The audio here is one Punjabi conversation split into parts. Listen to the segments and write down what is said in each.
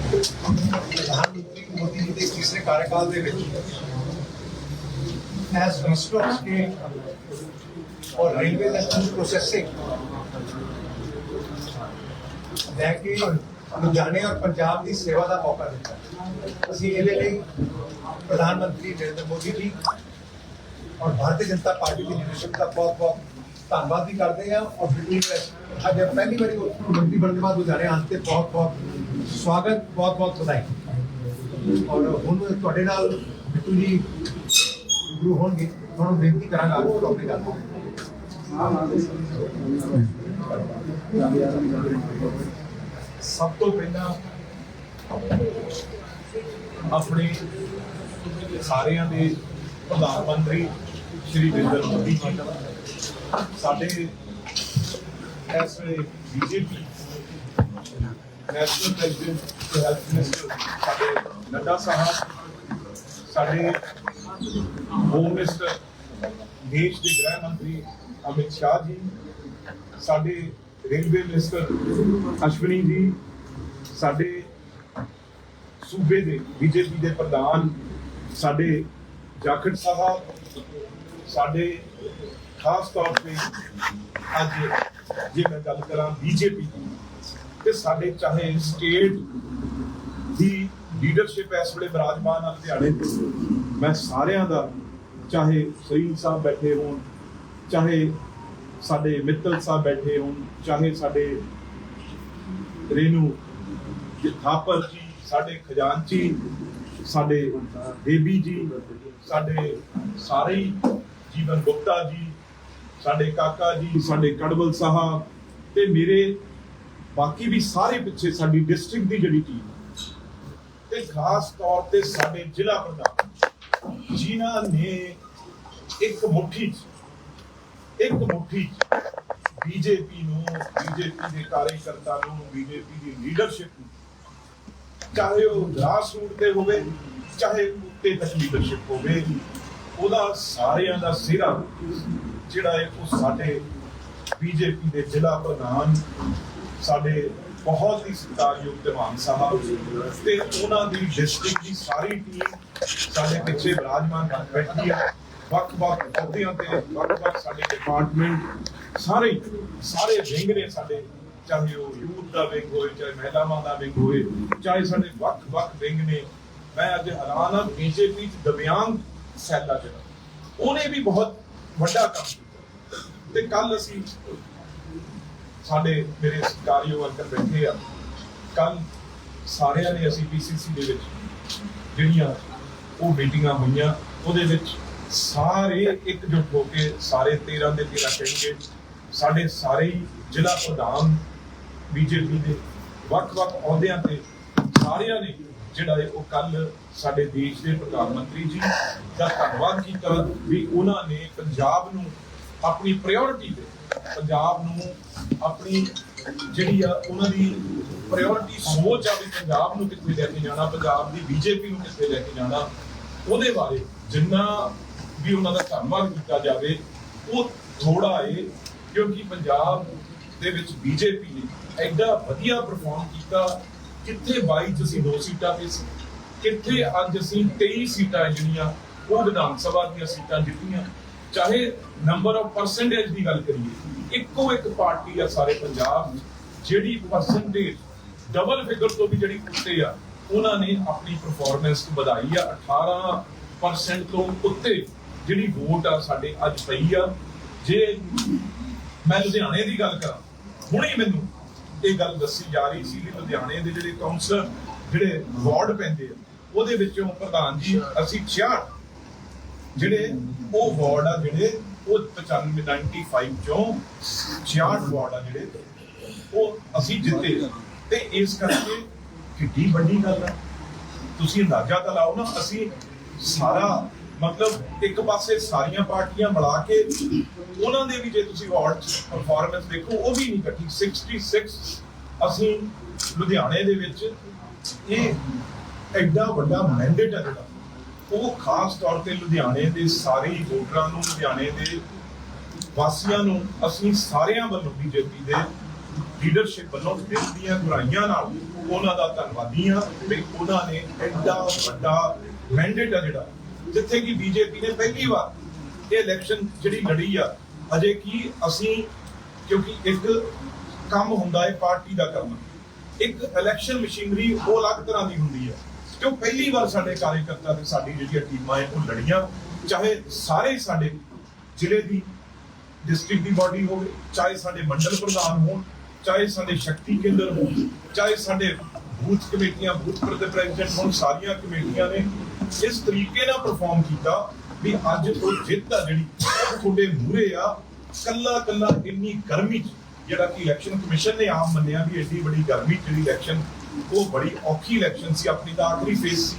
ਪ੍ਰਧਾਨ ਮੰਤਰੀ ਮੋਦੀ ਦੇ ਤੀਸਰੇ ਕਾਰਜਕਾਲ ਦੇ ਵਿੱਚ ਐਸ ਮਿਨਿਸਟਰ ਆਫ ਸਟੇਟ ਔਰ ਰੇਲਵੇ ਐਂਡ ਪ੍ਰੋਸੈਸਿੰਗ ਲੈ ਕੇ ਲੁਧਿਆਣੇ ਔਰ ਪੰਜਾਬ ਦੀ ਸੇਵਾ ਦਾ ਮੌਕਾ ਦਿੱਤਾ। ਅਸੀਂ ਇਹਦੇ ਲਈ ਪ੍ਰਧਾਨ ਮੰਤਰੀ ਨਰਿੰਦਰ ਮੋਦੀ ਜੀ ਔਰ ਭਾਰਤੀ ਜਨਤਾ ਪਾਰਟੀ ਦੀ ਲੀਡਰਸ਼ਿਪ ਦਾ ਬਹੁਤ ਬਹੁਤ ਧੰਨਵਾਦ ਵੀ ਕਰਦੇ ਹਾਂ ਔਰ ਬਿਲਕੁਲ ਅੱਜ ਪਹਿਲੀ ਵਾਰੀ ਮੰਤਰੀ ਬਣਨ ਦੇ ਬਾਅਦ ਲੁਧਿਆਣੇ ਆਉਣ ਤੇ ਬਹੁਤ ਬਹੁਤ ਸਵਾਗਤ, ਬਹੁਤ ਬਹੁਤ ਵਧਾਈ। ਔਰ ਹੁਣ ਤੁਹਾਡੇ ਨਾਲ ਬਿੱਟੂ ਜੀ ਗੁਰੂ ਹੋਣਗੇ। ਤੁਹਾਨੂੰ ਬੇਨਤੀ ਕਰਾਂਗਾ ਕਿ ਆਪਣੀ ਗੱਲ ਸਭ ਤੋਂ ਪਹਿਲਾਂ ਆਪਣੇ ਸਾਰਿਆਂ ਦੇ ਪ੍ਰਧਾਨ ਮੰਤਰੀ ਸ਼੍ਰੀ ਨਰਿੰਦਰ ਮੋਦੀ ਜੀ। ਸਾਡੇ ਇਸ ਵੇਲੇ BJP national president health minister ਸਾਡੇ ਨੱਡਾ ਸਾਹਿਬ, ਸਾਡੇ ਹੋਮ ਮਿਨਿਸਟਰ, ਦੇਸ਼ ਦੇ ਗ੍ਰਹਿ ਮੰਤਰੀ ਅਮਿਤ ਸ਼ਾਹ ਜੀ, ਸਾਡੇ ਰੇਲਵੇ ਮਿਨਿਸਟਰ ਅਸ਼ਵਨੀ ਜੀ, ਸਾਡੇ ਸੂਬੇ ਦੇ ਬੀਜੇਪੀ ਦੇ ਪ੍ਰਧਾਨ, ਸਾਡੇ ਜਾਖੜ ਸਾਹਿਬ, ਸਾਡੇ ਖਾਸ ਤੌਰ ਤੇ ਅੱਜ ਜੇ ਮੈਂ ਗੱਲ ਕਰਾਂ ਬੀਜੇਪੀ ਦੀ, ਤੇ ਸਾਡੇ ਚਾਹੇ ਸਟੇਟ ਦੀ ਲੀਡਰਸ਼ਿਪ ਇਸ ਵੇਲੇ ਵਿਰਾਜਮਾਨ ਆ ਲੁਧਿਆਣੇ ਤੇ ਮੈਂ ਸਾਰਿਆਂ ਦਾ ਚਾਹੇ ਸਰੀਨ ਸਾਹਿਬ ਬੈਠੇ ਹੋਣ, ਚਾਹੇ ਸਾਡੇ ਮਿੱਤਲ ਸਾਹਿਬ ਬੈਠੇ ਹੋਣ, ਚਾਹੇ ਸਾਡੇ ਰੇਨੂ ਥਾਪਰ ਜੀ, ਸਾਡੇ ਖਜ਼ਾਨਚੀ, ਸਾਡੇ ਦੇਵੀ ਜੀ, ਸਾਡੇ ਸਾਰੇ ਹੀ ਜੀਵਨ ਗੁਪਤਾ ਜੀ ਸਾਡੇ ਕਾਕਾ ਜੀ, ਸਾਡੇ ਕੜਵਲ ਸਾਹਿਬ ਤੇ ਮੇਰੇ ਬਾਕੀ ਵੀ ਸਾਰੇ ਪਿੱਛੇ ਸਾਡੀ ਡਿਸਟ੍ਰਿਕਟ ਦੀ ਜਿਹੜੀ ਟੀਮ ਤੇ ਖਾਸ ਤੌਰ ਤੇ ਸਾਡੇ ਜ਼ਿਲ੍ਹਾ ਪ੍ਰਧਾਨ ਜਿਨ੍ਹਾਂ ਨੇ ਇੱਕ ਮੁੱਠੀ 'ਚ, ਇੱਕ ਮੁੱਠੀ ਬੀਜੇਪੀ ਨੂੰ, ਬੀਜੇਪੀ ਦੇ ਕਾਰਜਕਰਤਾ ਨੂੰ, ਬੀਜੇਪੀ ਦੀ ਲੀਡਰਸ਼ਿਪ ਨੂੰ, ਚਾਹੇ ਉਹ ਗ੍ਰਾਸ ਰੂਟ ਤੇ ਹੋਵੇ, ਚਾਹੇ ਉੱਤੇ ਤੱਕ ਲੀਡਰਸ਼ਿਪ ਹੋਵੇ, ਉਹਦਾ ਸਾਰਿਆਂ ਦਾ ਸਿਰਾ ਜਿਹੜਾ ਹੈ ਉਹ ਸਾਡੇ ਬੀਜੇਪੀ ਦੇ ਜ਼ਿਲ੍ਹਾ ਪ੍ਰਧਾਨ, ਸਾਡੇ ਬਹੁਤ ਹੀ ਸਤਿਕਾਰਯੋਗ ਦੀਵਾਨ ਸਾਹਿਬ ਤੇ ਉਹਨਾਂ ਦੀ ਡਿਸਟ੍ਰਿਕਟ ਦੀ ਸਾਰੀ ਟੀਮ ਸਾਡੇ ਪਿੱਛੇ ਵਿਰਾਜਮਾਨ ਬੈਠੀ ਹੈ ਵੱਖ-ਵੱਖ ਅਹੁਦਿਆਂ ਤੇ, ਵੱਖ-ਵੱਖ ਸਾਡੇ ਡਿਪਾਰਟਮੈਂਟ ਸਾਰੇ ਸਾਰੇ ਵਿੰਗ ਨੇ ਸਾਡੇ, ਚਾਹੇ ਉਹ ਯੂਥ ਦਾ ਵਿੰਗ ਹੋਵੇ ਚਾਹੇ ਮਹਿਲਾਵਾਂ ਦਾ ਵਿੰਗ ਹੋਵੇ ਚਾਹੇ ਸਾਡੇ ਵੱਖ-ਵੱਖ ਵਿੰਗ ਨੇ, ਮੈਂ ਅੱਜ ਹੈਰਾਨ ਹਾਂ ਬੀਜੇਪੀ ਚ ਦਿਵਿਆਂਗ ਸੈੱਲ ਆ ਜਿਹੜਾ। ਉਹਨੇ ਵੀ ਬਹੁਤ ਵੱਡਾ ਕੰਮ ਤੇ ਕੱਲ ਅਸੀਂ ਸਾਡੇ ਮੇਰੇ ਸਤਿਕਾਰਯੋਗ ਅੰਕਲ ਬੈਠੇ ਆ। ਕੱਲ ਸਾਰਿਆਂ ਨੇ ਅਸੀਂ ਪੀਸੀਸੀ ਦੇ ਵਿੱਚ ਜਿਹੜੀਆਂ ਉਹ ਮੀਟਿੰਗਾਂ ਹੋਈਆਂ, ਉਹਦੇ ਵਿੱਚ ਸਾਰੇ ਇਕਜੁੱਟ ਹੋ ਕੇ ਸਾਰੇ 13 ਦੇ 13 ਕਹਿਣਗੇ। ਸਾਡੇ ਸਾਰੇ ਹੀ ਜ਼ਿਲ੍ਹਾ ਪ੍ਰਧਾਨ ਬੀਜੇਪੀ ਦੇ ਵੱਖ-ਵੱਖ ਅਹੁਦਿਆਂ ਤੇ ਸਾਰਿਆਂ ਨੇ ਜਿਹੜਾ ਹੈ ਉਹ ਕੱਲ ਸਾਡੇ ਦੇਸ਼ ਦੇ ਪ੍ਰਧਾਨ ਮੰਤਰੀ ਜੀ ਦਾ ਧੰਨਵਾਦ ਕੀਤਾ ਵੀ ਉਹਨਾਂ ਨੇ ਪੰਜਾਬ ਨੂੰ ਆਪਣੀ ਪ੍ਰਾਇੋਰਟੀ ਦੇ ਪੰਜਾਬ ਨੂੰ ਆਪਣੀ ਜਿਹੜੀ ਆ ਉਹਨਾਂ ਦੀ ਪ੍ਰਾਇੋਰਟੀ ਸੋਚ ਆ ਵੀ ਪੰਜਾਬ ਨੂੰ ਕਿੱਥੇ ਲੈ ਕੇ ਜਾਣਾ, ਪੰਜਾਬ ਦੀ ਬੀਜੇਪੀ ਨੂੰ ਕਿੱਥੇ ਲੈ ਕੇ ਜਾਣਾ, ਉਹਦੇ ਬਾਰੇ ਜਿੰਨਾ ਵੀ ਉਹਨਾਂ ਦਾ ਧੰਨਵਾਦ ਕੀਤਾ ਜਾਵੇ, ਉਹ ਥੋੜਾ ਏ, ਕਿਉਂਕਿ ਪੰਜਾਬ ਦੇ ਵਿੱਚ ਬੀਜੇਪੀ ਨੇ ਐਡਾ ਵਧੀਆ ਪਰਫਾਰਮ ਕੀਤਾ, ਕਿੱਥੇ 22 ਚ ਅਸੀਂ ਦੋ ਸੀਟਾਂ ਤੇ ਸੀ, ਕਿੱਥੇ ਅੱਜ ਅਸੀਂ 23 ਸੀਟਾਂ ਜਿਹੜੀਆਂ, ਉਹ ਵਿਧਾਨ ਸਭਾ ਦੀਆਂ ਸੀਟਾਂ ਜਿੱਤੀਆਂ ਚਾਹੇ ਨੰਬਰ ਆਫ ਪਰਸੈਂਟੇਜ ਦੀ ਗੱਲ ਕਰੀਏ ਇੱਕੋ ਇੱਕ ਪਾਰਟੀ ਆ ਸਾਰੇ ਪੰਜਾਬ ਜਿਹੜੀ ਪਰਸੈਂਟੇਜ ਡਬਲ ਫਿਗਰ ਤੋਂ ਵੀ ਜਿਹੜੀ ਉੱਤੇ ਆ ਉਹਨਾਂ ਨੇ ਆਪਣੀ ਪਰਫਾਰਮੈਂਸ ਵਧਾਈ ਆ 18% ਤੋਂ ਉੱਤੇ ਜਿਹੜੀ ਵੋਟ ਆ ਸਾਡੇ ਅੱਜ ਪਈ ਆ। ਜੇ ਮੈਂ ਲੁਧਿਆਣੇ ਦੀ ਗੱਲ ਕਰਾਂ ਹੁਣੇ ਮੈਨੂੰ ਇਹ ਗੱਲ ਦੱਸੀ ਜਾ ਰਹੀ ਸੀ ਕਿ ਲੁਧਿਆਣੇ ਦੇ ਜਿਹੜੇ ਕਾਉਂਸਲਰ ਜਿਹੜੇ ਵਾਰਡ ਪੈਂਦੇ ਆ ਉਹਦੇ ਵਿੱਚੋਂ ਪ੍ਰਧਾਨ ਜੀ ਅਸੀਂ 66 ਜਿਹੜੇ ਉਹ ਵਾਰਡ ਆ ਜਿਹੜੇ ਉਹ 95 95 ਚੋਂ 66 ਵਾਰਡ ਆ ਜਿਹੜੇ, ਉਹ ਅਸੀਂ ਜਿੱਤੇ। ਤੇ ਇਸ ਕਰਕੇ ਕਿੱਡੀ ਵੱਡੀ ਗੱਲ ਆ। ਤੁਸੀਂ ਅੰਦਾਜ਼ਾ ਤਾਂ ਲਾਓ ਨਾ, ਅਸੀਂ ਸਾਰਾ, ਮਤਲਬ ਇੱਕ ਪਾਸੇ ਸਾਰੀਆਂ ਪਾਰਟੀਆਂ ਮਿਲਾ ਕੇ ਉਹਨਾਂ ਦੇ ਵੀ ਜੇ ਤੁਸੀਂ ਵਾਰਡ ਚ ਪਰਫਾਰਮੈਂਸ ਦੇਖੋ, ਉਹ ਵੀ ਨਹੀਂ ਇਕੱਠੀ। 66 ਅਸੀਂ ਲੁਧਿਆਣੇ ਦੇ ਵਿੱਚ, ਇਹ ਐਡਾ ਵੱਡਾ ਮੈਂਡੇਟ ਹੈ ਜਿਹੜਾ। ਉਹ ਖਾਸ ਤੌਰ ਤੇ ਲੁਧਿਆਣੇ ਦੇ ਸਾਰੇ ਵੋਟਰਾਂ ਨੂੰ, ਲੁਧਿਆਣੇ ਦੇ ਵਾਸੀਆਂ ਨੂੰ ਅਸੀਂ ਸਾਰਿਆਂ ਵੱਲੋਂ ਬੀਜੇਪੀ ਦੇ ਲੀਡਰਸ਼ਿਪ ਵੱਲੋਂ ਦਿਲ ਦੀਆਂ ਬੁਰਾਈਆਂ ਨਾਲ ਉਹਨਾਂ ਦਾ ਧੰਨਵਾਦੀ ਹਾਂ ਵੀ ਉਹਨਾਂ ਨੇ ਐਡਾ ਵੱਡਾ ਮੈਂਡੇਟ ਆ ਜਿਹੜਾ, ਜਿੱਥੇ ਕਿ ਬੀਜੇਪੀ ਨੇ ਪਹਿਲੀ ਵਾਰ ਇਹ ਇਲੈਕਸ਼ਨ ਜਿਹੜੀ ਲੜੀ ਆ, ਅਜੇ ਕੀ ਅਸੀਂ, ਕਿਉਂਕਿ ਇੱਕ ਕੰਮ ਹੁੰਦਾ ਹੈ ਪਾਰਟੀ ਦਾ ਕਰਨਾ ਇੱਕ ਇਲੈਕਸ਼ਨ ਮਸ਼ੀਨਰੀ ਉਹ ਅਲੱਗ ਤਰ੍ਹਾਂ ਦੀ ਹੁੰਦੀ ਹੈ। ਉਹ ਪਹਿਲੀ ਵਾਰ ਸਾਡੇ ਕਾਰਜਕਰਤਾ ਤੇ ਸਾਡੀ ਜਿਹੜੀਆਂ ਟੀਮਾਂ ਹੈ ਉਹ ਲੜੀਆਂ ਚਾਹੇ ਸਾਰੇ ਸਾਡੇ ਜ਼ਿਲ੍ਹੇ ਦੀ ਡਿਸਟ੍ਰਿਕਟ ਦੀ ਬਾਡੀ ਹੋਵੇ, ਚਾਹੇ ਸਾਡੇ ਮੰਡਲ ਪ੍ਰਧਾਨ ਹੋਣ, ਚਾਹੇ ਸਾਡੇ ਸ਼ਕਤੀ ਕੇਂਦਰ ਹੋਣ, ਚਾਹੇ ਸਾਡੇ ਬੂਥ ਕਮੇਟੀਆਂ, ਬੂਥ ਪ੍ਰੈਜ਼ੀਡੈਂਟ ਹੋਣ, ਸਾਰੀਆਂ ਕਮੇਟੀਆਂ ਨੇ ਇਸ ਤਰੀਕੇ ਨਾਲ ਪਰਫਾਰਮ ਕੀਤਾ ਵੀ ਅੱਜ ਉਹ ਜਿੱਤ ਆ ਜਿਹੜੀ ਤੁਹਾਡੇ ਮੂਹਰੇ ਆ। ਕੱਲਾ ਕੱਲਾ ਇੰਨੀ ਗਰਮੀ ਚ, ਜਿਹੜਾ ਕਿ ਇਲੈਕਸ਼ਨ ਕਮਿਸ਼ਨ ਨੇ ਆਮ ਮੰਨਿਆ ਵੀ ਐਡੀ ਵੱਡੀ ਗਰਮੀ ਚ ਜਿਹੜੀ ਇਲੈਕਸ਼ਨ ਉਹ ਬੜੀ ਔਖੀ ਇਲੈਕਸ਼ਨ ਸੀ, ਆਪਣੀ ਤਾਂ ਆਖਰੀ ਫੇਸ ਸੀ।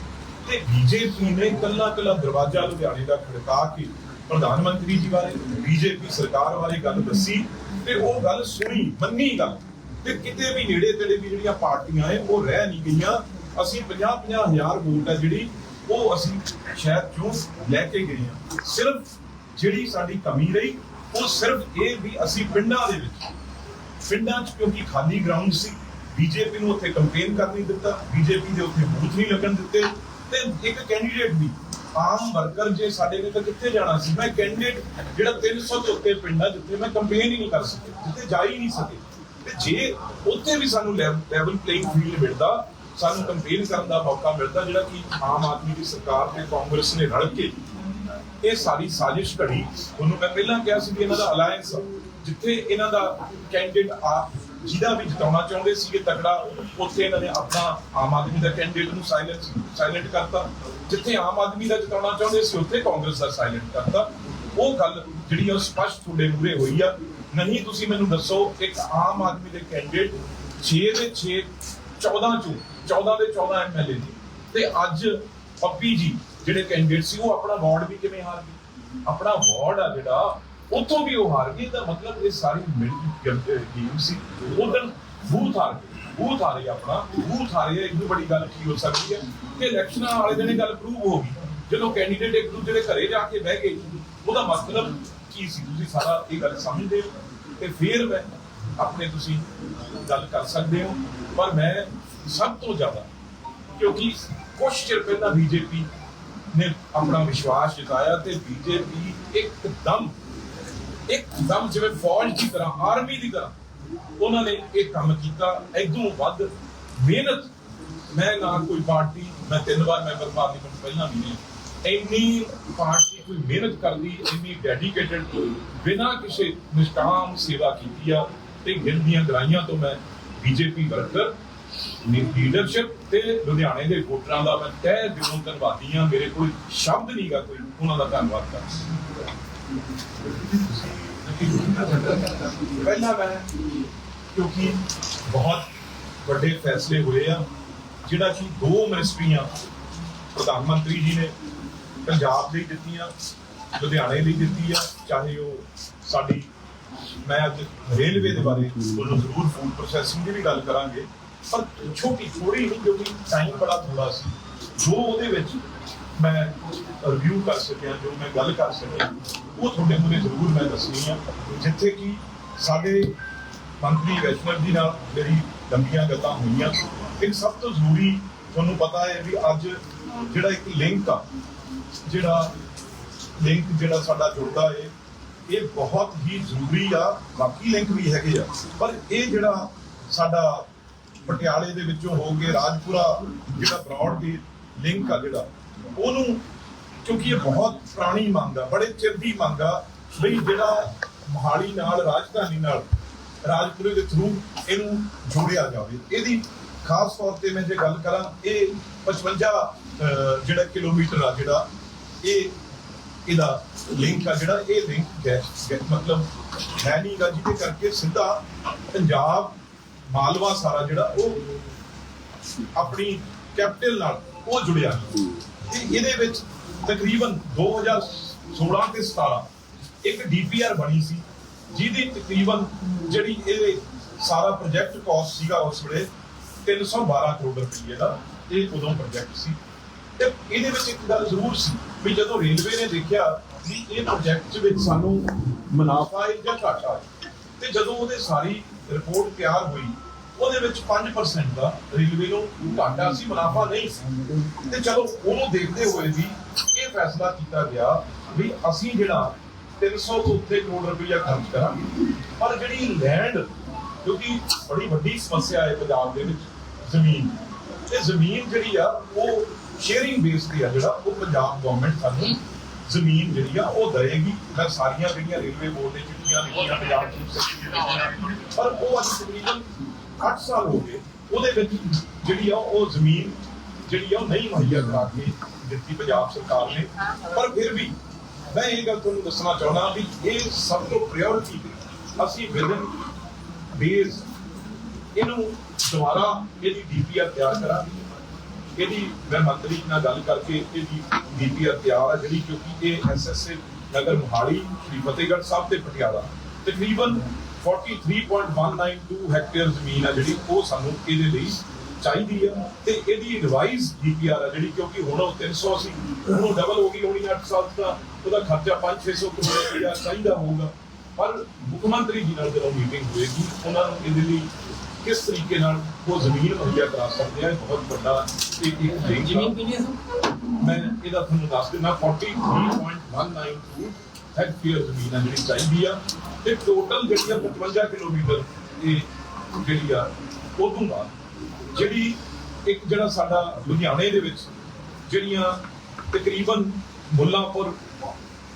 ਤੇ ਬੀਜੇਪੀ ਨੇ ਕੱਲਾ ਕੱਲਾ ਦਰਵਾਜ਼ਾ ਲੁਧਿਆਣੇ ਦਾ ਖੜਕਾ ਕੇ ਪ੍ਰਧਾਨ ਮੰਤਰੀ ਜੀ ਬਾਰੇ ਬੀਜੇਪੀ ਸਰਕਾਰ ਬਾਰੇ ਗੱਲ ਦੱਸੀ ਤੇ ਉਹ ਗੱਲ ਸੁਣੀ, ਮੰਨੀ ਗੱਲ। ਤੇ ਕਿਤੇ ਵੀ ਨੇੜੇ ਤੇੜੇ ਵੀ ਜਿਹੜੀਆਂ ਪਾਰਟੀਆਂ ਐ ਉਹ ਰਹਿ ਨਹੀਂ ਗਈਆਂ। ਅਸੀਂ 50 50 ਹਜ਼ਾਰ ਵੋਟ ਹੈ ਜਿਹੜੀ, ਉਹ ਅਸੀਂ ਸ਼ਹਿਰ ਚੋਂ ਲੈ ਕੇ ਗਏ ਹਾਂ। ਸਿਰਫ ਜਿਹੜੀ ਸਾਡੀ ਕਮੀ ਰਹੀ, ਉਹ ਸਿਰਫ ਇਹ ਵੀ ਅਸੀਂ ਪਿੰਡਾਂ ਦੇ ਵਿੱਚ। ਪਿੰਡਾਂ 'ਚ ਕਿਉਂਕਿ ਖਾਲੀ ਗਰਾਊਂਡ ਸੀ ਬੀਜੇਪੀ ਨੂੰ ਉੱਥੇ ਕੰਪੇਨ ਕਰ ਨਹੀਂ ਦਿੱਤਾ, ਬੀਜੇਪੀ ਦੇ ਉੱਥੇ ਬੂਥ ਨਹੀਂ ਲੱਗਣ ਦਿੱਤੇ, ਤੇ ਇੱਕ ਕੈਂਡੀਡੇਟ ਵੀ, ਆਮ ਵਰਕਰ ਜੇ ਸਾਡੇ ਨੇ ਤਾਂ ਕਿੱਥੇ ਜਾਣਾ ਸੀ? ਮੈਂ ਕੈਂਡੀਡੇਟ ਜਿਹੜਾ 300 ਤੋਂ ਉੱਤੇ ਪਿੰਡਾਂ ਜਿੱਥੇ ਮੈਂ ਕੰਪੇਨ ਹੀ ਨਹੀਂ ਕਰ ਸਕਿਆ, ਜਿੱਥੇ ਜਾ ਹੀ ਨਹੀਂ ਸਕੇ। ਤੇ ਜੇ ਉੱਥੇ ਵੀ ਸਾਨੂੰ ਲੈਵਲ ਪਲੇਇੰਗ ਫੀਲਡ ਮਿਲਦਾ, ਸਾਨੂੰ ਕੰਪੇਨ ਕਰਨ ਦਾ ਮੌਕਾ ਮਿਲਦਾ, ਜਿਹੜਾ ਕਿ ਆਮ ਆਦਮੀ ਦੀ ਸਰਕਾਰ ਤੇ ਕਾਂਗਰਸ ਨੇ ਰਲ ਕੇ ਇਹ ਸਾਰੀ ਸਾਜ਼ਿਸ਼ ਘੜੀ। ਉਹਨੂੰ ਮੈਂ ਪਹਿਲਾਂ ਕਿਹਾ ਸੀ ਵੀ ਇਹਨਾਂ ਦਾ ਅਲਾਈਅੰਸ ਜਿੱਥੇ ਇਹਨਾਂ ਦਾ ਕੈਂਡੀਡੇਟ ਆ ਜਿਹਦਾ ਵੀ ਜਿਤਾਉਣਾ ਚਾਹੁੰਦੇ ਸੀਗੇ ਤਕੜਾ, ਉੱਥੇ ਇਹਨਾਂ ਨੇ ਆਪਣਾ ਆਮ ਆਦਮੀ ਦਾ ਕੈਂਡੀਡੇਟ ਨੂੰ ਸਾਇਲੈਂਟ ਸਾਇਲੈਂਟ ਕਰਤਾ। ਜਿੱਥੇ ਆਮ ਆਦਮੀ ਦਾ ਜਿਤਾਉਣਾ ਚਾਹੁੰਦੇ ਸੀ, ਉੱਥੇ ਕਾਂਗਰਸ ਦਾ ਸਾਇਲੈਂਟ ਕਰਤਾ। ਉਹ ਗੱਲ ਜਿਹੜੀ ਉਹ ਸਪਸ਼ਟ ਤੁਹਾਡੇ ਮੂਹਰੇ ਹੋਈ ਆ। ਨਹੀਂ, ਤੁਸੀਂ ਮੈਨੂੰ ਦੱਸੋ, ਇੱਕ ਆਮ ਆਦਮੀ ਦੇ ਕੈਂਡੀਡੇਟ 6 ਦੇ 6 14 ਚੋਂ 14 ਦੇ 14 ਐਮਐਲਏ ਨੇ। ਤੇ ਅੱਜ ਪੱਪੀ ਜੀ, ਜਿਹੜੇ ਕੈਂਡੀਡੇਟ ਸੀ, ਉਹ ਆਪਣਾ ਵਾਰਡ ਵੀ ਕਿਵੇਂ ਹਾਰ ਗਏ? ਆਪਣਾ ਵਾਰਡ ਆ ਜਿਹੜਾ ਉੱਥੋਂ ਵੀ ਉਹ ਹਾਰ ਗਏ ਤਾਂ ਮਤਲਬ ਇਹ ਸਾਰੀ ਮਿਲ ਗੇਮ ਸੀ। ਉਦੋਂ ਬੂਥ ਹਾਰ ਗਏ। ਬੂਥ ਹਾਰੇ ਆਪਣਾ। ਬੂਥ ਹਾਰੇ ਇੱਕ ਬੜੀ ਗੱਲ ਕੀ ਹੋ ਸਕਦੀ ਹੈ? ਕਿ ਇਲੈਕਸ਼ਨਾਂ ਵਾਲੇ ਦਿਨ ਇਹ ਗੱਲ ਪ੍ਰੂਵ ਹੋ ਗਈ। ਜਦੋਂ ਕੈਂਡੀਡੇਟ ਇੱਕ ਦੂਜੇ ਦੇ ਘਰੇ ਜਾ ਕੇ ਬਹਿ ਗਏ, ਉਹਦਾ ਮਤਲਬ ਕੀ ਸੀ? ਤੁਸੀਂ ਸਾਰਾ ਇਹ ਗੱਲ ਸਮਝਦੇ ਹੋ? ਤੇ ਫਿਰ ਮੈਂ ਆਪਣੇ ਤੁਸੀਂ ਗੱਲ ਕਰ ਸਕਦੇ ਹੋ। ਪਰ ਮੈਂ ਸਭ ਤੋਂ ਜ਼ਿਆਦਾ, ਕਿਉਂਕਿ ਕੁਛ ਚਿਰ ਪਹਿਲਾਂ ਬੀਜੇਪੀ ਨੇ ਆਪਣਾ ਵਿਸ਼ਵਾਸ ਜਤਾਇਆ ਤੇ ਬੀਜੇਪੀ ਇੱਕਦਮ ਇੱਕਦਮ ਜਿਵੇਂ ਫੌਜ ਦੀ ਤਰ੍ਹਾਂ ਆਰਮੀ ਦੀ ਤਰ੍ਹਾਂ, ਉਹਨਾਂ ਨੇ ਇਹ ਕੰਮ ਕੀਤਾ। ਇਦੋਂ ਵੱਧ ਮਿਹਨਤ, ਮੈਂ ਨਾ ਕੋਈ ਪਾਰਟੀ, ਮੈਂ ਤਿੰਨ ਵਾਰ ਮੈਂਬਰ ਪਾਰਲੀਮੈਂਟ ਪਹਿਲਾਂ ਵੀ ਨਹੀਂ ਇੰਨੀ ਪਾਰਟੀ ਕੋਈ ਮਿਹਨਤ ਕਰਦੀ, ਇੰਨੀ ਡੈਡੀਕੇਟਡ ਬਿਨਾਂ ਕਿਸੇ ਨਿਸ਼ਕਾਮ ਸੇਵਾ ਕੀਤੀ ਆ। ਤੇ ਗਿਣਦੀਆਂ ਗਰਾਈਆਂ ਤੋਂ ਮੈਂ ਬੀਜੇਪੀ ਵਰਕਰ, ਨੀ ਲੀਡਰਸ਼ਿਪ ਤੇ ਲੁਧਿਆਣੇ ਦੇ ਵੋਟਰਾਂ ਦਾ ਮੈਂ ਤਹਿ ਦਿਲੋਂ ਧੰਨਵਾਦੀ ਹਾਂ। ਮੇਰੇ ਕੋਲ ਸ਼ਬਦ ਨਹੀਂਗਾ ਕੋਈ, ਉਹਨਾਂ ਦਾ ਧੰਨਵਾਦ ਕਰ ਪਹਿਲਾਂ ਮੈਂ ਕਿਉਂਕਿ ਬਹੁਤ ਵੱਡੇ ਫੈਸਲੇ ਹੋਏ ਆ, ਜਿਹੜਾ ਕਿ ਦੋ ਮਿਨਿਸਟਰੀਆਂ ਪ੍ਰਧਾਨ ਮੰਤਰੀ ਜੀ ਨੇ ਪੰਜਾਬ ਲਈ ਦਿੱਤੀਆਂ, ਲੁਧਿਆਣੇ ਲਈ ਦਿੱਤੀ ਆ, ਚਾਹੇ ਉਹ ਸਾਡੀ, ਮੈਂ ਅੱਜ ਰੇਲਵੇ ਦੇ ਬਾਰੇ ਤੁਹਾਨੂੰ ਜ਼ਰੂਰ ਫੂਡ ਪ੍ਰੋਸੈਸਿੰਗ ਦੀ ਵੀ ਗੱਲ ਕਰਾਂਗੇ, ਪਰ ਛੋਟੀ ਥੋੜੀ ਨਹੀਂ ਕਿਉਂਕਿ ਟਾਈਮ ਬੜਾ ਥੋੜਾ ਸੀ, ਜੋ ਉਹਦੇ ਵਿੱਚ ਮੈਂ ਰਿਵਿਊ ਕਰ ਸਕਿਆ, ਜੋ ਮੈਂ ਗੱਲ ਕਰ ਸਕਿਆ, ਉਹ ਤੁਹਾਡੇ ਮੂਹਰੇ ਜ਼ਰੂਰ ਮੈਂ ਦੱਸਣੀ ਆ, ਜਿੱਥੇ ਕਿ ਸਾਡੇ ਮੰਤਰੀ ਵੈਸ਼ਨਵ ਜੀ ਨਾਲ ਮੇਰੀ ਲੰਬੀਆਂ ਗੱਲਾਂ ਹੋਈਆਂ। ਇੱਕ ਸਭ ਤੋਂ ਜ਼ਰੂਰੀ ਤੁਹਾਨੂੰ ਪਤਾ ਹੈ ਵੀ ਅੱਜ ਜਿਹੜਾ ਇੱਕ ਲਿੰਕ ਆ, ਜਿਹੜਾ ਲਿੰਕ ਜਿਹੜਾ ਸਾਡਾ ਜੁੜਦਾ ਹੈ ਇਹ ਬਹੁਤ ਹੀ ਜ਼ਰੂਰੀ ਆ, ਬਾਕੀ ਲਿੰਕ ਵੀ ਹੈਗੇ ਆ। ਪਰ ਇਹ ਜਿਹੜਾ ਸਾਡਾ ਪਟਿਆਲੇ ਦੇ ਵਿੱਚੋਂ ਹੋ ਕੇ ਰਾਜਪੁਰਾ, ਜਿਹੜਾ ਬ੍ਰੌਡ ਦੀ ਲਿੰਕ ਆ ਜਿਹੜਾ ਉਹਨੂੰ, ਕਿਉਂਕਿ ਇਹ ਬਹੁਤ ਪੁਰਾਣੀ ਮੰਗ ਆ, ਬੜੇ ਚਿਰ ਦੀ ਮੰਗ ਆ ਬਈ ਜਿਹੜਾ ਮੋਹਾਲੀ ਨਾਲ, ਰਾਜਧਾਨੀ ਨਾਲ, ਰਾਜਪੁਰੇ ਦੇ ਥਰੂ ਇਹਨੂੰ ਜੋੜਿਆ ਜਾਵੇ। ਇਹਦੀ ਖਾਸ ਤੌਰ ਤੇ ਮੈਂ ਜੇ ਗੱਲ ਕਰਾਂ, ਇਹ 55 ਜਿਹੜਾ ਕਿਲੋਮੀਟਰ ਆ ਜਿਹੜਾ, ਇਹ ਇਹਦਾ ਲਿੰਕ ਆ ਜਿਹੜਾ, ਇਹ ਲਿੰਕ ਗੈਸ ਮਤਲਬ ਹੈ ਨਹੀਂਗਾ ਜਿਹਦੇ ਕਰਕੇ ਸਿੱਧਾ ਪੰਜਾਬ, ਮਾਲਵਾ ਸਾਰਾ ਜਿਹੜਾ ਉਹ ਆਪਣੀ ਕੈਪੀਟਲ ਨਾਲ ਉਹ ਜੁੜਿਆ। ਤੇ ਇਹਦੇ ਵਿੱਚ ਤਕਰੀਬਨ 2016 ਤੇ 17 ਇੱਕ ਡੀਪੀਆਰ ਬਣੀ ਸੀ, ਜਿਹਦੀ ਤਕਰੀਬਨ ਜਿਹੜੀ ਇਹ ਸਾਰਾ ਪ੍ਰੋਜੈਕਟ ਕਾਸਟ ਸੀਗਾ ਉਸ ਵੇਲੇ 312 ਕਰੋੜ ਰੁਪਏ ਦਾ, ਇਹ ਉਦੋਂ ਪ੍ਰੋਜੈਕਟ ਸੀ। ਤੇ ਇਹਦੇ ਵਿੱਚ ਇੱਕ ਗੱਲ ਜ਼ਰੂਰ ਸੀ ਵੀ ਜਦੋਂ ਰੇਲਵੇ ਨੇ ਦੇਖਿਆ ਵੀ ਇਹ ਪ੍ਰੋਜੈਕਟ ਵਿੱਚ ਸਾਨੂੰ ਮੁਨਾਫਾ ਹੈ ਜਾਂ ਘਾਟਾ ਹੈ, ਤੇ ਜਦੋਂ ਉਹਦੇ ਸਾਰੀ ਰਿਪੋਰਟ ਤਿਆਰ ਹੋਈ ਉਹਦੇ ਵਿੱਚ 5% ਦਾ ਰੇਲਵੇ ਨੂੰ ਘਾਟਾ ਸੀ, ਮੁਨਾਫਾ ਨਹੀਂ ਸੀ। ਤੇ ਚਲੋ, ਉਹਨੂੰ ਦੇਖਦੇ ਹੋਏ ਵੀ ਇਹ ਫੈਸਲਾ ਕੀਤਾ ਗਿਆ ਵੀ ਅਸੀਂ ਜਿਹੜਾ 300 ਤੋਂ ਉੱਤੇ ਕਰੋੜ ਰੁਪਈਆ ਖਰਚ ਕਰਾਂਗੇ। ਪਰ ਜਿਹੜੀ ਲੈਂਡ ਕਿਉਂਕਿ ਬੜੀ ਵੱਡੀ ਸਮੱਸਿਆ ਹੈ ਪੰਜਾਬ ਦੇ ਵਿੱਚ, ਜ਼ਮੀਨ ਤੇ ਜ਼ਮੀਨ ਜਿਹੜੀ ਆ, ਉਹ ਸ਼ੇਅਰਿੰਗ ਬੇਸ ਤੇ ਆ ਜਿਹੜਾ, ਉਹ ਪੰਜਾਬ ਗਵਰਨਮੈਂਟ ਸਾਨੂੰ ਜ਼ਮੀਨ ਜਿਹੜੀ ਆ, ਉਹ ਦੇਗੀ ਮੈਂ ਸਾਰੀਆਂ ਜਿਹੜੀਆਂ ਰੇਲਵੇ ਬੋਰਡ ਦੇ ਚਿੱਠੀਆਂ ਲਿਖੀਆਂ, ਪੰਜਾਬ ਚੀਫ ਪਰ ਉਹ ਅੱਜ ਤਕਰੀਬਨ 8 ਸਾਲ ਹੋ ਗਏ, ਉਹਦੇ ਵਿੱਚ ਜਿਹੜੀ ਆ ਉਹ ਜ਼ਮੀਨ ਜਿਹੜੀ ਆ ਉਹ ਨਹੀਂ ਮੁਹੱਈਆ ਕਰਾ ਕੇ ਦਿੱਤੀ, ਪੰਜਾਬ ਸਰਕਾਰ ਨੇ। ਪਰ ਫਿਰ ਵੀ ਮੈਂ ਇਹ ਗੱਲ ਤੁਹਾਨੂੰ ਦੱਸਣਾ ਚਾਹੁੰਦਾ ਵੀ ਇਹ ਸਭ ਤੋਂ ਪ੍ਰਾਇੋਰਟੀ ਅਸੀਂ ਵਿਦਨ ਬੇਸ ਇਹਨੂੰ ਦੁਬਾਰਾ ਇਹਦੀ ਡੀਪੀਆਰ ਤਿਆਰ ਕਰਾਂਗੇ। ਇਹਦੀ ਮੈਂ ਮੰਤਰੀ ਨਾਲ ਗੱਲ ਕਰਕੇ ਇਹਦੀ ਡੀਪੀਆਰ ਤਿਆਰ ਆ, ਜਿਹੜੀ ਕਿਉਂਕਿ ਇਹ ਐਸਐਸਏ ਨਗਰ ਮੁਹਾਲੀ, ਸ਼੍ਰੀ ਫਤਿਹਗੜ੍ਹ ਸਾਹਿਬ ਤੇ ਪਟਿਆਲਾ। ਤਕਰੀਬਨ 43.192 ਹੈਕਟੇਅਰ ਜ਼ਮੀਨ ਆ ਜਿਹੜੀ ਉਹ ਸਾਨੂੰ ਇਹਦੇ ਲਈ ਚਾਹੀਦੀ ਆ ਤੇ ਇਹਦੀ ਰਿਵਾਈਜ਼ ਡੀਪੀਆਰ ਆ ਜਿਹੜੀ ਕਿਉਂਕਿ ਹੁਣ ਉਹ 300 ਸੀ ਉਹਨੂੰ ਡਬਲ ਹੋ ਗਈ ਹੋਣੀ 8 ਸਾਲ ਦਾ ਉਹਦਾ ਖਰਚਾ 5-600 ਕਰੋੜ ਰੁਪਇਆ ਚਾਹੀਦਾ ਹੋਊਗਾ। ਪਰ ਮੁੱਖ ਮੰਤਰੀ ਜੀ ਨਾਲ ਜਦੋਂ ਮੀਟਿੰਗ ਹੋਏਗੀ ਉਹਨਾਂ ਨੂੰ ਇਹਦੇ ਲਈ ਕਿਸ ਤਰੀਕੇ ਨਾਲ ਉਹ ਜ਼ਮੀਨ ਮੁਹੱਈਆ ਕਰਾ ਸਕਦੇ ਆ ਬਹੁਤ ਵੱਡਾ ਇੱਕ ਇੱਕ ਜ਼ਮੀਨ ਕਿੰਨੀ ਹੈ ਮੈਂ ਇਹਦਾ ਤੁਹਾਨੂੰ ਦੱਸ ਦਿੰਦਾ 43.192 ਹੈਕਟੇਅਰ ਜ਼ਮੀਨ ਆ ਜਿਹੜੀ ਚਾਹੀਦੀ ਆ। ਤੇ ਟੋਟਲ ਜਿਹੜੀ ਆ 55 ਕਿਲੋਮੀਟਰ ਇਹ ਜਿਹੜੀ ਆ, ਉਹ ਤੋਂ ਬਾਅਦ ਜਿਹੜੀ ਇੱਕ ਜਿਹੜਾ ਸਾਡਾ ਲੁਧਿਆਣੇ ਦੇ ਵਿੱਚ ਜਿਹੜੀਆਂ ਤਕਰੀਬਨ ਮੁੱਲਾਂਪੁਰ,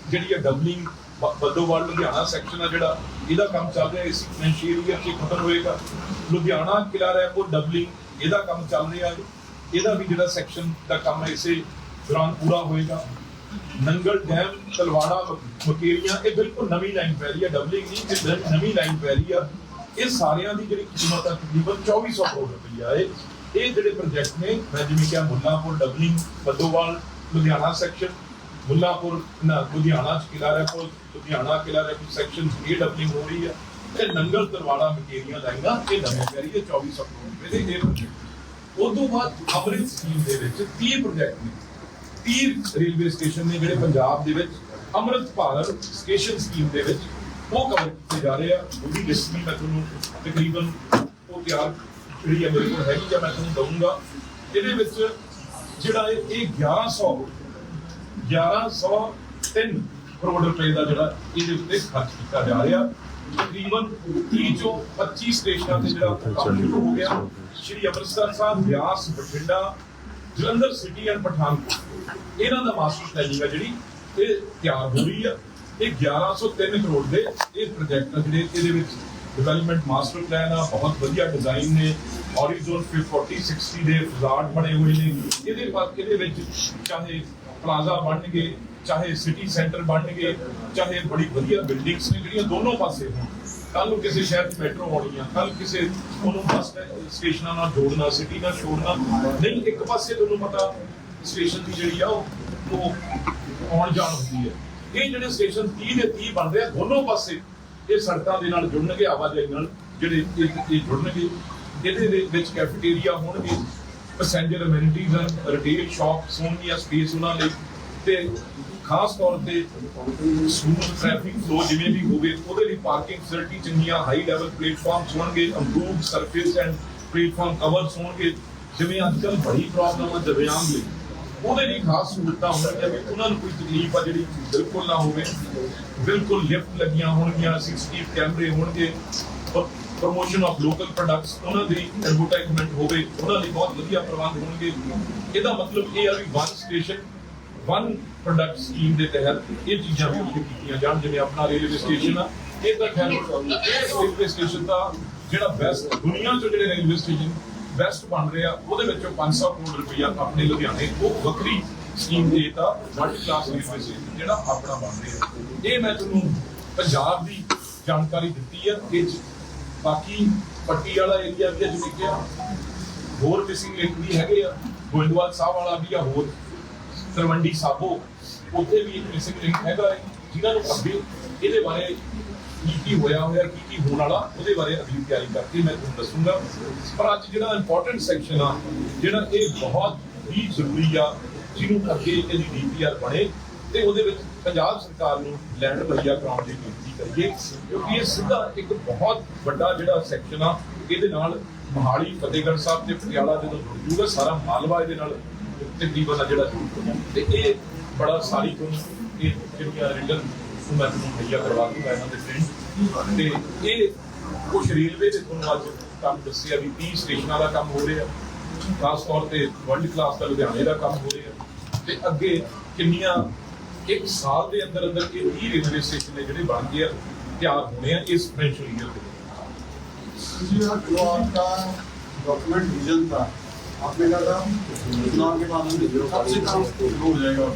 ਜਿਹੜੀ ਆ ਡਬਲਿੰਗ ਬੱਦੋਵਾਲ ਲੁਧਿਆਣਾ ਸੈਕਸ਼ਨ ਆ ਜਿਹੜਾ, ਇਹਦਾ ਕੰਮ ਚੱਲ ਰਿਹਾ, ਇਸ ਫਾਈਨੈਂਸ਼ੀਅਲ ਏਰੀਆ 'ਚ ਖਤਮ ਹੋਏਗਾ। ਲੁਧਿਆਣਾ ਕਿਲਾ ਰੈਪੁਰ ਡਬਲਿੰਗ ਇਹਦਾ ਕੰਮ ਚੱਲ ਰਿਹਾ ਹੈ। ਇਹਦਾ ਵੀ ਜਿਹੜਾ ਸੈਕਸ਼ਨ ਦਾ ਕੰਮ ਹੈ, ਇਸੇ ਦੌਰਾਨ ਪੂਰਾ ਹੋਏਗਾ। ਨੰਗਲ ਡੈਮ, ਤਲਵਾੜਾ ਮ- ਇਹ ਬਿਲਕੁਲ ਨਵੀਂ ਲਾਈਨ ਪੈ ਰਹੀ ਹੈ ਡਬਲਿੰਗ ਨਹੀਂ, ਇਹ ਨਵੀਂ ਲਾਈਨ ਪੈ ਰਹੀ ਆ। ਇਹ ਸਾਰਿਆਂ ਦੀ ਜਿਹੜੀ ਕੀਮਤ ਆ ਤਕਰੀਬਨ 2400 ਕਰੋੜ ਰੁਪਈਆ ਹੈ। ਇਹ ਜਿਹੜੇ ਪ੍ਰੋਜੈਕਟ ਨੇ, ਮੈਂ ਜਿਵੇਂ ਕਿਹਾ, ਮੁੱਲਾਂਪੁਰ ਡਬਲਿੰਗ ਬੱਦੋਵਾਲ, ਲੁਧਿਆਣਾ ਸੈਕਸ਼ਨ ਮੁੱਲਾਂਪੁਰ, ਨਾ, ਲੁਧਿਆਣਾ ਕਿਲਾ ਰੈਪੁਰ ਲੁਧਿਆਣਾ ਕਿਲਾ ਰੈਪੁਰ ਸੈਕਸ਼ਨ ਇਹ ਡਬਲਿੰਗ ਹੋ ਰਹੀ ਆ। ਤੇ ਨੰਗਲ, ਤਲਵਾੜਾ ਮਕੇਰੀਆਂ ਲਾਈਨਾਂ ਇਹ ਨਵੀਂ ਪੈ ਰਹੀ ਹੈ 2400 ਕਰੋੜ ਰੁਪਏ ਦੇ ਇਹ project। ਉਸ ਬਾਅਦ ਅੰਮ੍ਰਿਤ ਸਕੀਮ ਦੇ ਵਿੱਚ 30 ਪ੍ਰੋਜੈਕਟ ਨੇ। 30 ਰੇਲਵੇ ਸਟੇਸ਼ਨ ਨੇ ਜਿਹੜੇ ਪੰਜਾਬ ਦੇ ਵਿੱਚ ਅੰਮ੍ਰਿਤ ਭਾਰਤ ਸਟੇਸ਼ਨ ਸਕੀਮ ਦੇ ਵਿੱਚ ਉਹ ਕਵਰ ਕੀਤੇ ਜਾ ਰਹੇ ਆ। ਉਹਦੀ ਲਿਸਟ ਵੀ ਮੈਂ ਤੁਹਾਨੂੰ ਤਕਰੀਬਨ ਉਹ ਤਿਆਰ ਜਿਹੜੀ ਮੇਰੇ ਕੋਲ ਹੈਗੀ ਆ, ਮੈਂ ਤੁਹਾਨੂੰ ਦਊਂਗਾ। ਇਹਦੇ ਵਿੱਚ ਜਿਹੜਾ ਇਹ 1100 1103 ਕਰੋੜ ਰੁਪਏ ਦਾ ਜਿਹੜਾ ਇਹਦੇ ਉੱਤੇ ਖਰਚ ਕੀਤਾ ਜਾ ਰਿਹਾ। ਤਕਰੀਬਨ 30 ਚੋਂ 25 ਸਟੇਸ਼ਨਾਂ ਤੇ ਜਿਹੜਾ ਕੰਮ ਹੋ ਗਿਆ। Shri Amritsar Sahib, Beas, Bathinda Jalandhar city and Pathankot. ਇਹਨਾਂ ਦਾ ਮਾਸਟਰ ਪਲਾਨਿੰਗ ਆ ਜਿਹੜੀ, ਇਹ ਤਿਆਰ ਹੋ ਰਹੀ ਆ। ਇਹ 1103 ਕਰੋੜ ਦੇ ਇਹ ਪ੍ਰੋਜੈਕਟ ਆ ਜਿਹੜੇ ਇਹਦੇ ਵਿੱਚ ਡਿਵੈਲਪਮੈਂਟ ਮਾਸਟਰ ਪਲਾਨ ਆ, ਬਹੁਤ ਵਧੀਆ ਡਿਜ਼ਾਈਨ ਨੇ। ਹੌਰੀਜ਼ਨ 40 60 ਦੇ ਫਜ਼ਾਰਡ ਬਣੇ ਹੋਏ ਨੇ। ਇਹਦੇ ਬਾਅਦ ਇਹਦੇ ਵਿੱਚ ਚਾਹੇ ਪਲਾਜ਼ਾ ਬਣਨਗੇ, ਚਾਹੇ ਸਿਟੀ ਸੈਂਟਰ ਬਣਨਗੇ, ਚਾਹੇ ਬੜੀ ਵਧੀਆ ਬਿਲਡਿੰਗਸ ਨੇ, ਜਿਹੜੀਆਂ ਦੋਨੋਂ ਪਾਸੇ ਹੋਣ। ਕੱਲ ਨੂੰ ਕਿਸੇ ਸ਼ਹਿਰ 'ਚ ਮੈਟਰੋ ਹੋਣੀ ਆ ਕੱਲ ਕਿਸੇ ਉਹਨੂੰ ਬੱਸ ਸਟੇਸ਼ਨਾਂ ਨਾਲ ਜੋੜਨਾ, ਸਿਟੀ ਨਾਲ ਜੋੜਨਾ। ਨਹੀਂ, ਇੱਕ ਪਾਸੇ ਤੁਹਾਨੂੰ ਪਤਾ ਸਟੇਸ਼ਨ ਦੀ ਜਿਹੜੀ ਆ, ਉਹ ਆਉਣ ਜਾਣ ਹੁੰਦੀ ਹੈ ਇਹ ਜਿਹੜੇ ਸਟੇਸ਼ਨ 30 ਦੇ 30 ਬਣਦੇ ਆ, ਦੋਨੋਂ ਪਾਸੇ ਇਹ ਸੜਕਾਂ ਦੇ ਨਾਲ ਜੁੜਨਗੇ, ਆਵਾਜਾਈ ਨਾਲ ਜਿਹੜੇ ਇਹ ਜੁੜਨਗੇ। ਇਹਦੇ ਦੇ ਵਿੱਚ ਕੈਫੇਟੇਰੀਆ ਹੋਣਗੇ ਪੈਸੇਂਜਰ ਅਮੈਨਿਟੀਜ਼ ਹਨ ਰਿਟੇਲ ਸ਼ਾਪਸ ਹੋਣਗੀਆਂ ਸਪੇਸ ਉਹਨਾਂ ਲਈ। ਤੇ ਖਾਸ ਤੌਰ ਤੇ ਸਮੂਥ ਟ੍ਰੈਫਿਕ ਫਲੋ ਜਿਵੇਂ ਵੀ ਹੋਵੇ, ਉਹਦੇ ਲਈ ਪਾਰਕਿੰਗ ਫੈਸਿਲਿਟੀ ਚੰਗੀਆਂ ਹਾਈ ਲੈਵਲ ਪਲੇਟਫਾਰਮਸ ਹੋਣਗੇ improved surface and platform covers ਹੋਣਗੇ। ਜਿਵੇਂ ਅੱਜ ਕੱਲ੍ਹ ਬੜੀ ਪ੍ਰੋਬਲਮ ਹੈ ਦਿਵਿਆਂਗ ਲਈ। ਉਹਦੇ ਲਈ ਖਾਸ ਸਹੂਲਤਾਂ ਹੋਣਗੀਆਂ ਵੀ ਉਹਨਾਂ ਨੂੰ ਕੋਈ ਤਕਲੀਫ ਆ ਜਿਹੜੀ ਬਿਲਕੁਲ ਨਾ ਹੋਵੇ। ਬਿਲਕੁਲ ਲਿਫਟ ਲੱਗੀਆਂ ਹੋਣਗੀਆਂ ਸੀਸੀਟੀਵੀ ਕੈਮਰੇ ਹੋਣਗੇ ਪ੍ਰੋਮੋਸ਼ਨ ਆਫ ਲੋਕਲ ਪ੍ਰੋਡਕਟਸ ਉਹਨਾਂ ਦੀ ਐਡਵਰਟਾਈਜ਼ਮੈਂਟ ਹੋਵੇ, ਉਹਨਾਂ ਲਈ ਬਹੁਤ ਵਧੀਆ ਪ੍ਰਬੰਧ ਹੋਣਗੇ। ਇਹਦਾ ਮਤਲਬ ਇਹ ਆ ਵੀ one station one product scheme ਦੇ ਤਹਿਤ ਇਹ ਚੀਜ਼ਾਂ ਵੀ ਉੱਥੇ ਕੀਤੀਆਂ ਜਾਣ, ਜਿਵੇਂ ਆਪਣਾ ਰੇਲਵੇ ਸਟੇਸ਼ਨ ਆ, ਇਹ ਤਾਂ ਖੈਰ ਰੇਲਵੇ ਸਟੇਸ਼ਨ ਦਾ ਜਿਹੜਾ ਬੈਸਟ ਦੁਨੀਆ 'ਚ ਜਿਹੜੇ ਰੇਲਵੇ ਸਟੇਸ਼ਨ ਬੈਸਟ ਬਣ ਰਿਹਾ ਉਹਦੇ ਵਿੱਚੋਂ 500 ਕਰੋੜ ਰੁਪਇਆ ਆਪਣੇ ਲੁਧਿਆਣੇ, ਉਹ ਵੱਖਰੀ ਸਕੀਮ ਦੇ ਤਾਂ ਵਰਲਡ ਕਲਾਸ ਰੇਲਵੇ ਸਟੇਸ਼ਨ ਜਿਹੜਾ ਆਪਣਾ ਬਣ ਰਿਹਾ। ਇਹ ਮੈਂ ਤੁਹਾਨੂੰ ਪੰਜਾਬ ਦੀ ਜਾਣਕਾਰੀ ਦਿੱਤੀ ਹੈ, ਇਹ 'ਚ ਬਾਕੀ ਪੱਟੀ ਵਾਲਾ ਏਰੀਆ ਵੀ ਹੈ, ਜਿਵੇਂ ਕਿਹਾ ਹੋਰ ਕਿਸੇ ਲਿੰਕ ਵੀ ਹੈਗੇ ਆ, ਗੋਇੰਦਵਾਲ ਸਾਹਿਬ ਵਾਲਾ ਵੀ ਆ, ਹੋਰ ਤਰਵੰਡੀ ਸਾਬੋ ਉੱਥੇ ਵੀ ਇੱਕ ਮਿਸਿੰਗ ਲਿੰਕ ਹੈਗਾ ਹੈ, ਜਿਨ੍ਹਾਂ ਨੂੰ ਅੱਗੇ ਇਹਦੇ ਬਾਰੇ ਕੀ ਕੀ ਹੋਇਆ ਹੋਇਆ ਕੀ ਕੀ ਹੋਣ ਵਾਲਾ ਉਹਦੇ ਬਾਰੇ ਅਗਲੀ ਤਿਆਰੀ ਕਰਕੇ ਮੈਂ ਤੁਹਾਨੂੰ ਦੱਸੂਗਾ। ਪਰ ਅੱਜ ਜਿਹੜਾ ਇੰਪੋਰਟੈਂਟ ਸੈਕਸ਼ਨ ਆ ਜਿਹੜਾ ਇਹ ਬਹੁਤ ਹੀ ਜ਼ਰੂਰੀ ਆ ਜਿਹਨੂੰ ਅੱਗੇ ਇਹਦੀ ਡੀਪੀਆਰ ਬਣੇ ਤੇ ਉਹਦੇ ਵਿੱਚ ਪੰਜਾਬ ਸਰਕਾਰ ਨੂੰ ਲੈਂਡ ਮੁਹੱਈਆ ਕਰਾਉਣ ਦੀ ਬੇਨਤੀ ਕਰੀਏ ਕਿਉਂਕਿ ਇਹ ਸਿੱਧਾ ਇੱਕ ਬਹੁਤ ਵੱਡਾ ਜਿਹੜਾ ਸੈਕਸ਼ਨ ਆ ਇਹਦੇ ਨਾਲ ਮੋਹਾਲੀ ਫਤਿਹਗੜ੍ਹ ਸਾਹਿਬ ਤੇ ਪਟਿਆਲਾ ਜਦੋਂ ਜੁੜ ਜੂਗਾ ਸਾਰਾ ਮਾਲਵਾ ਇਹਦੇ ਨਾਲ ਟਿੱਡੀ ਵਾਲਾ ਜਿਹੜਾ ਤੇ ਇਹ ਬੜਾ ਸਾਰੀ ਤੋਂ ਇਹ ਜਿਹੜੀਆਂ ਰਿੰਗਲ ਨੂੰ ਮੈਂ ਤੁਹਾਨੂੰ ਮੁਹੱਈਆ ਕਰਵਾ ਦੂੰਗਾ ਇਹਨਾਂ ਦੇ ਟ੍ਰੇਨ ਤੇ ਇਹ ਕੁਝ ਰੇਲਵੇ ਦੇ ਤੁਹਾਨੂੰ ਅੱਜ ਕੰਮ ਦੱਸਿਆ ਵੀ 30 ਸਟੇਸ਼ਨਾਂ ਦਾ ਕੰਮ ਹੋ ਰਿਹਾ। ਖਾਸ ਤੌਰ ਤੇ ਵਰਲਡ ਕਲਾਸ ਦਾ ਲੁਧਿਆਣੇ ਦਾ ਕੰਮ ਹੋ ਰਿਹਾ। ਤੇ ਅੱਗੇ ਕਿੰਨੀਆਂ ਇੱਕ ਸਾਲ ਦੇ ਅੰਦਰ ਅੰਦਰ ਇਹ 30 ਰੇਲਵੇ ਸਟੇਸ਼ਨ ਨੇ ਜਿਹੜੇ ਬਣ ਗਏ ਤਿਆਰ ਹੋਣੇ ਆ ਇਸ ਫਾਈਨੈਂਸ਼ੀਅਲ ਦੇ। ਜੀ ਆ ਜੋ ਆਪਕਾ ਡਾਕੂਮੈਂਟ ਵਿਜ਼ਨ ਦਾ आपने कहा था चुनाव के बाद हम सबसे काम शुरू हो जाएगा